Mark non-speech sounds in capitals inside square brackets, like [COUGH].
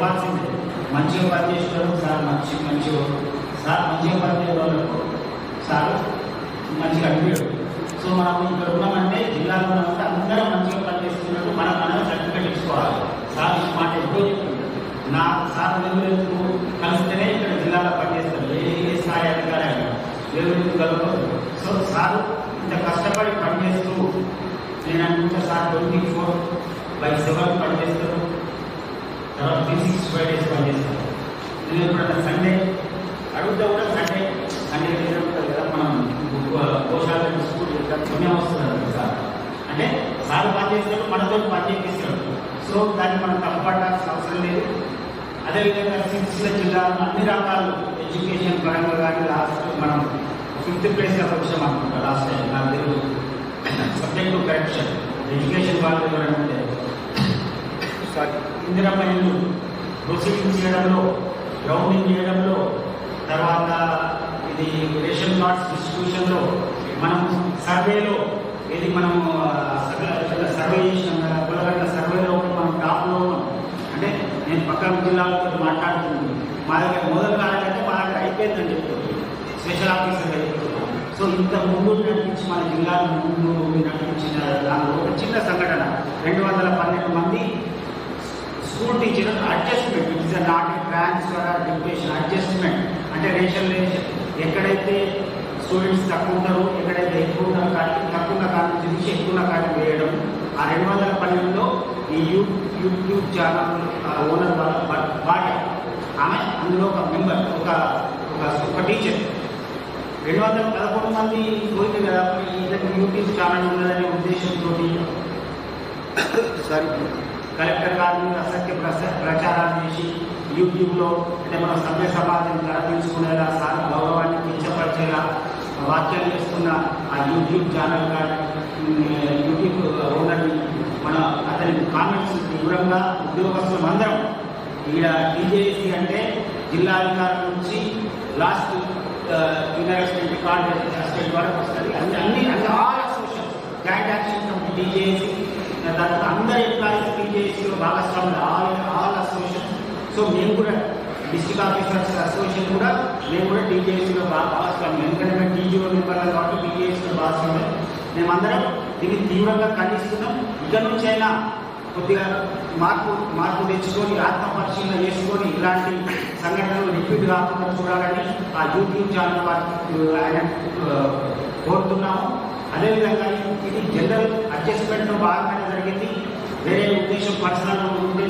చెప్పాల్సిందే మంచిగా పనిచేసేవారు సార్ మంచి మంచి సార్ మంచిగా పనిచేసే వాళ్ళకు సార్ మంచిగా అనిపించడు సో మనం ఇక్కడ ఉన్నామంటే జిల్లాలో ఉన్నామంటే అందరం మంచిగా పనిచేస్తున్నట్టు మనం మనం సర్టిఫికేట్ ఇచ్చుకోవాలి. సార్ మాట ఎప్పుడో నా సార్ నిధులకు కలిస్తేనే ఇక్కడ జిల్లాలో పనిచేస్తారు. ఏ ఏ స్థాయి అధికారి అయినా ఎవరికి సో సార్ ఇంత కష్టపడి పనిచేస్తూ నేను అనుకుంటే sir twenty four by seven తర్వాత త్రీ సిక్స్టీ ఫైవ్ డేస్ పనిచేస్తారు నేను ఎప్పుడన్నా సండే అడుగుతా కూడా సండే సండే ఉంటుంది కదా మనం పోషాల స్కూల్ పుణ్యం వస్తుంది సార్ అంటే సార్ పనిచేస్తారు మనతో పని చేపిస్తారు సో దాన్ని మనం తప్పపడాల్సిన అవసరం లేదు. అదేవిధంగా సిరిసిల్ల జిల్లా అన్ని రకాలు ఎడ్యుకేషన్ పరంగా కానీ లాస్ట్ మనం ఫిఫ్త్ ప్లేస్లో వచ్చాం అనుకుంటా లాస్ట్ టైం. నా తెలుగు సబ్జెక్టు కరెక్షన్ ఎడ్యుకేషన్ వాళ్ళు ఎవరంటే సారీ ఇందిరమ్మ ఇల్లు ప్రొసీడింగ్ చేయడంలో గ్రౌండింగ్ చేయడంలో తర్వాత ఇది రేషన్ కార్డ్స్ డిస్ట్రిబ్యూషన్లో మనం సర్వేలో ఇది మనం సర్వే చేసినాం కదా కులగడ్డ సర్వేలో మనం టాప్లో అంటే నేను పక్కన జిల్లాలతో మాట్లాడుతున్నాను. మా దగ్గర మొదలు కావాలంటే మా దగ్గర అయిపోయిందని చెప్తుంది స్పెషల్ ఆఫీసర్ చెప్తున్నాం సో ఇంత ముందు నడిపించి మన జిల్లాలో ముందు నడిపించిన దానిలో ఒక చిన్న సంఘటన. రెండు వందల పన్నెండు మంది school teacher adjustment it's not transfer education adjustment అంటే రేషన్ రేషన్. ఎక్కడైతే స్టూడెంట్స్ తక్కువ ఉంటారో ఎక్కడైతే ఎక్కువ ఉన్నారో కానీ తక్కువ ఉన్న కాలం చూసి ఎక్కువ ఉన్న కాలం వేయడం. ఆ రెండు వందల పన్నెండులో ఈ యూ యూట్యూబ్ ఛానల్ ఓనర్ వాళ్ళ భార్య ఆమె అందులో ఒక మెంబర్ ఒక ఒక ఒక టీచర్. రెండు వందల పదకొండు మంది పోయింది కదా ఈ యూట్యూబ్ ఛానల్ ఉన్నదనే ఉద్దేశంతో సారీ [COUGHS] కలెక్టర్ గారి అసత్య ప్రచారాలు చేసి యూట్యూబ్లో అంటే మన సభ్య సమాజం తరలించుకునేలా సార్ గౌరవాన్ని కించపరిచేలా వ్యాఖ్యలు చేస్తున్న ఆ యూట్యూబ్ ఛానల్ యూట్యూబ్ ఓనర్ని మన అతని కామెంట్స్ తీవ్రంగా ఉద్యోగస్తులం అందరం. ఈడ టీజేసీ అంటే జిల్లా నుంచి last union state record state వరకు వస్తుంది. అన్ని అన్ని అన్ని all association joint action committee TJC తర్వాత అందరు ఎంప్లాయీస్ టీజేసీలో భాగస్వాములు ఆల్ ఆల్ అసోసియేషన్ సో మేము కూడా డిస్ట్రిక్ట్ ఆఫీసర్స్ అసోసియేషన్ కూడా మేము కూడా టీజేసీలో భాగస్వామ్యం ఎందుకంటే మేము టీజీఓ మెంబర్లు కాబట్టి టీజేసీలో భాగస్వామ్యం మేమందరం దీన్ని తీవ్రంగా ఖండిస్తున్నాం. ఇక నుంచి అయినా కొద్దిగా మార్పు మార్పు తెచ్చుకొని ఆత్మపరిశీలన చేసుకొని ఇలాంటి సంఘటనలు రిపీట్ కాకుండా చూడాలని ఆ యూట్యూబ్ ఛానల్ ఆయన కోరుతున్నాము. అదేవిధంగా ఇది జనరల్ అడ్జస్ట్మెంట్లో భాగంగానే జరిగింది. వేరే ఉద్దేశం పర్సనల్ ఉంటే